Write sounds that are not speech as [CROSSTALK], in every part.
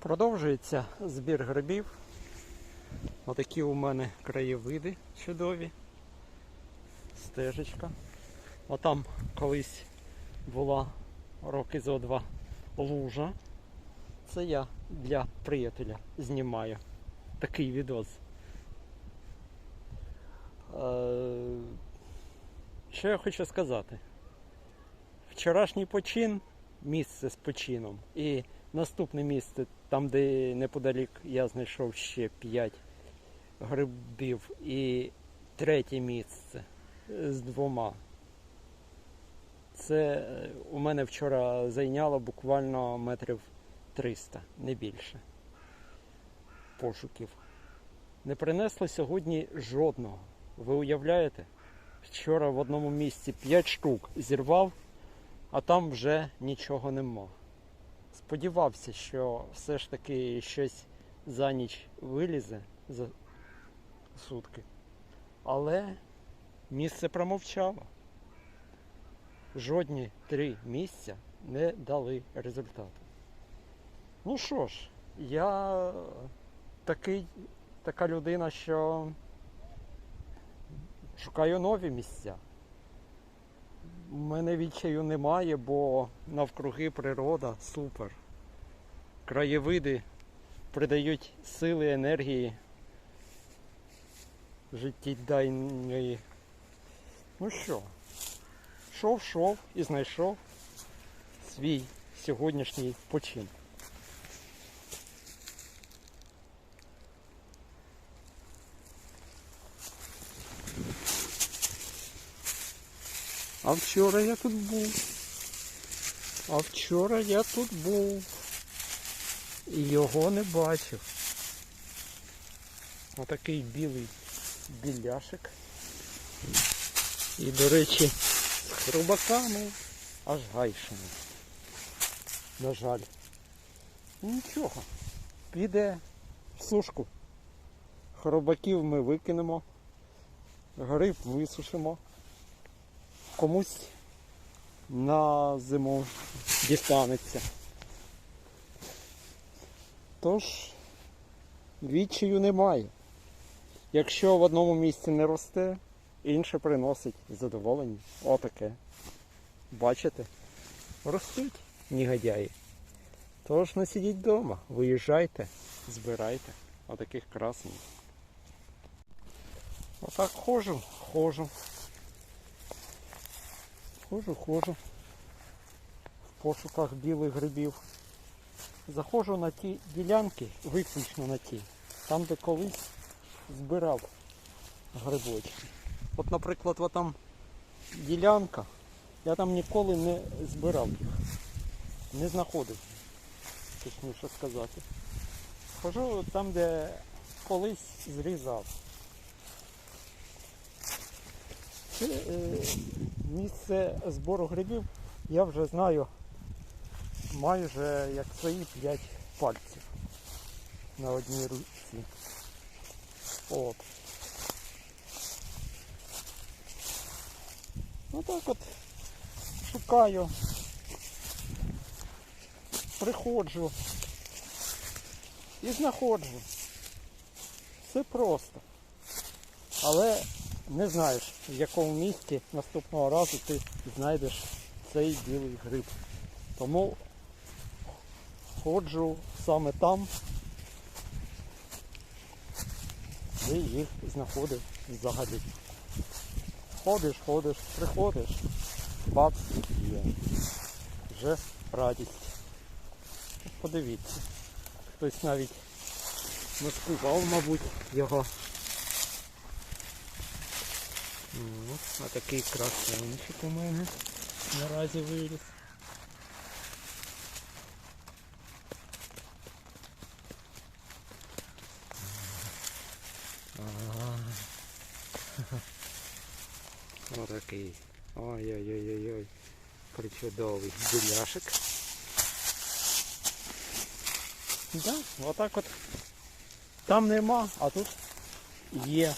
Продовжується збір грибів. Отакі у мене краєвиди чудові. Стежечка. Отам колись була роки зо два лужа. Це я для приятеля знімаю такий відос. Е, Що я хочу сказати? Вчорашній почин місце з почином. І наступне місце, там, де неподалік я знайшов ще 5 грибів. І третє місце з двома. Це е, у мене вчора зайняло буквально метрів 300, не більше. Пошуків. Не принесло сьогодні жодного. Ви уявляєте? Вчора в одному місці 5 штук зірвав, а там вже нічого нема. Сподівався, що все ж таки щось за ніч вилізе за сутки. Але місце промовчало. Жодні три місця не дали результату. Ну що ж, я такий, така людина, що шукаю нові місця. У мене відчаю немає, бо навкруги природа супер. Краєвиди придають сили, енергії життєдайної. Ну що, шов, шов і знайшов свій сьогоднішній почин. А вчора я тут був. А вчора я тут був. І його не бачив. Отакий білий біляшик. І, до речі, з хробаками аж гайшими. На жаль. Нічого. Піде в сушку. Хробаків ми викинемо. Гриб висушимо комусь на зиму дістанеться. Тож відчаю немає. Якщо в одному місці не росте, інше приносить задоволення. Отаке. Бачите? Ростуть негодяї. Тож не сидіть вдома, виїжджайте, збирайте отаких красень. Отак ходжу, ходжу. Ходжу, ходжу в пошуках білих грибів. Заходжу на ті ділянки, виключно на ті, там де колись збирав грибочки. От, наприклад, от там ділянка, я там ніколи не збирав їх. Не знаходив, точніше сказати. Хожу там, де колись зрізав. Е, місце збору грибів я вже знаю майже як свої 5 пальців на одній руці. От. Ну так от шукаю, приходжу і знаходжу. Все просто. Але не знаєш, в якому місці наступного разу ти знайдеш цей білий гриб. Тому ходжу саме там, де їх знаходив взагалі. Ходиш, ходиш, приходиш, бац, є. Вже радість. Подивіться. Хтось навіть маскував, мабуть, його. А такий красунчик у мене наразі виріс. [LAUGHS] Отакий. Ой-ой-ой-ой-ой. Причудовий біляшик. Да, отак от. Там нема, а тут є.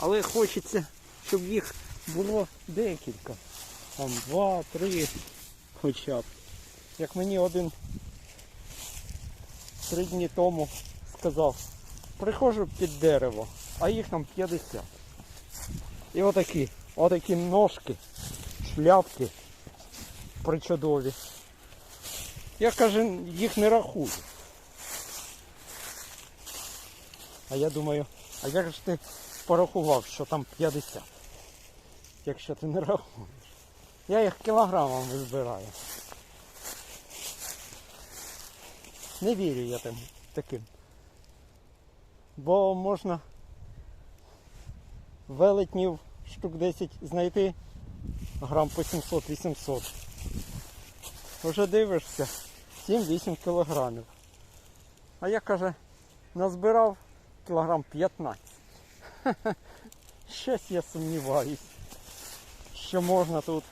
Але хочеться, щоб їх було декілька. Там два, три хоча б. Як мені один три дні тому сказав, приходжу під дерево, а їх там 50. І отакі, отакі ножки, шляпки причудові. Я каже, їх не рахую. А я думаю, а як ж ти порахував, що там 50? Якщо ти не рахуєш. Я їх кілограмами збираю. Не вірю я тим таким. Бо можна велетнів штук 10 знайти грам по 700-800. Вже дивишся 7-8 кілограмів. А я каже, назбирав кілограм 15. [LAUGHS] Щось я сумніваюсь, що можна тут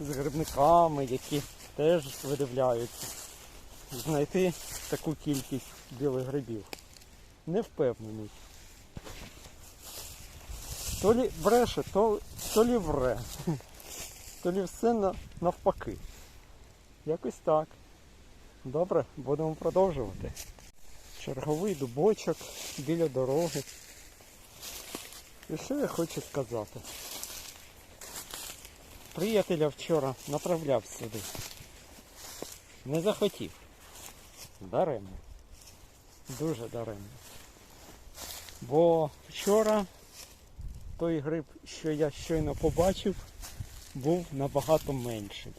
з грибниками, які теж видивляються, знайти таку кількість білих грибів. Не впевнений. То лі бреше, то, то лі вре. [LAUGHS] То лі все навпаки. Якось так. Добре, будемо продовжувати. Черговий дубочок біля дороги. І що я хочу сказати? Приятеля вчора направляв сюди. Не захотів. Даремно. Дуже даремно. Бо вчора той гриб, що я щойно побачив, був набагато менший.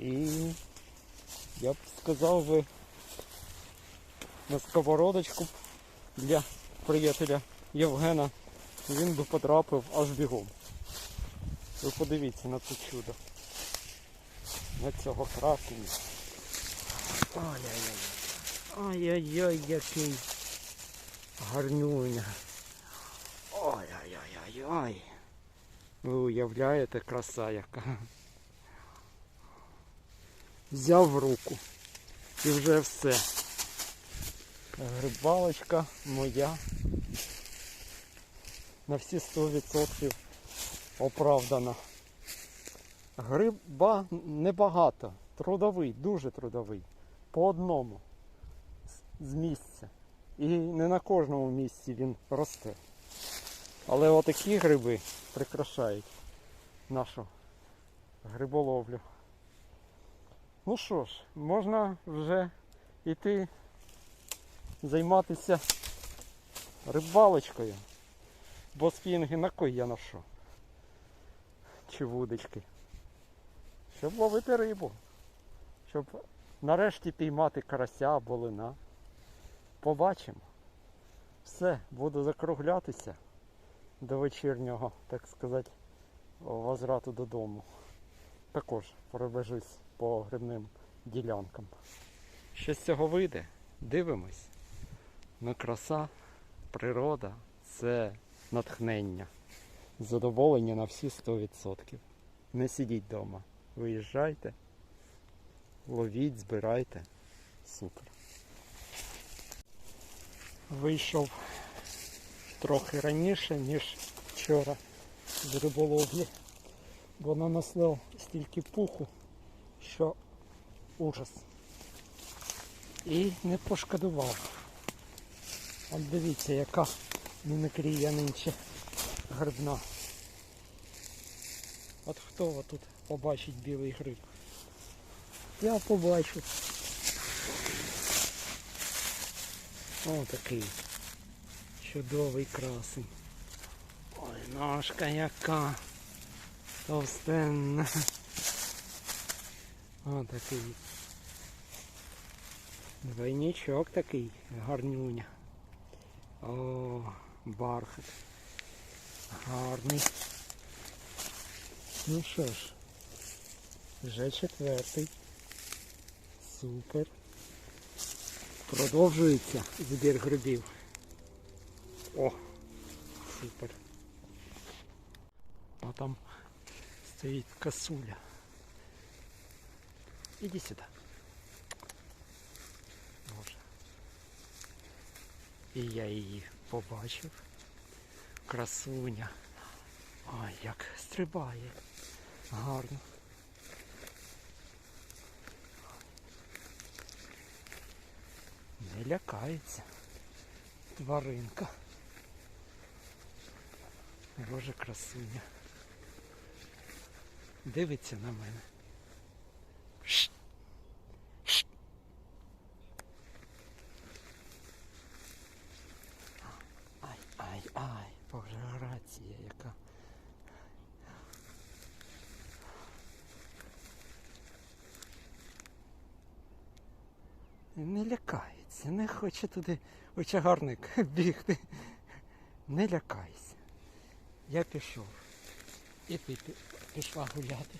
І я б сказав би на сковородочку для приятеля Євгена він би потрапив аж бігом. Ви подивіться на це чудо. На цього красення. Ай-яй-яй. Ай-яй-яй, який гарнюня. Ой-ой-ой-ой-ой. Ви уявляєте краса яка. Взяв руку. І вже все. Грибалочка моя на всі 100% оправдана. Гриба небагато, трудовий, дуже трудовий. По одному з- місця. І не на кожному місці він росте. Але отакі гриби прикрашають нашу гриболовлю. Ну що ж, можна вже йти займатися рибалочкою. Бо спінги на кой я ношу? Чи вудочки? Щоб ловити рибу. Щоб нарешті піймати карася або лина. Побачимо. Все, буду закруглятися до вечірнього, так сказати, возврату додому. Також пробежусь по грибним ділянкам. Що з цього вийде? Дивимось. Ну краса, природа це натхнення. Задоволення на всі 100%. Не сидіть вдома. Виїжджайте, ловіть, збирайте. Супер. Вийшов трохи раніше, ніж вчора з риболовлі, бо нанесло стільки пуху, що ужас. І не пошкодував. От дивіться, яка мімікрія нинче грибна. От хто тут побачить білий гриб? Я побачу. О, такий чудовий красень. Ой, ножка яка товстенна. О, такий. Двойничок такий, гарнюня. О, бархат. Гарний. Ну що ж, вже четвертий. Супер. Продовжується збір грибів. О, супер. А там стоїть косуля. Іди сюди. Боже. І я її побачив. Красуня. Ой, як стрибає. Гарно. Не лякається. Тваринка. Боже красуня. Дивиться на мене. Не лякається, не хоче туди у чагарник [LAUGHS] бігти. Не лякайся. Я пішов. І ти пішла гуляти.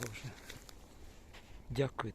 Боже. Дякую.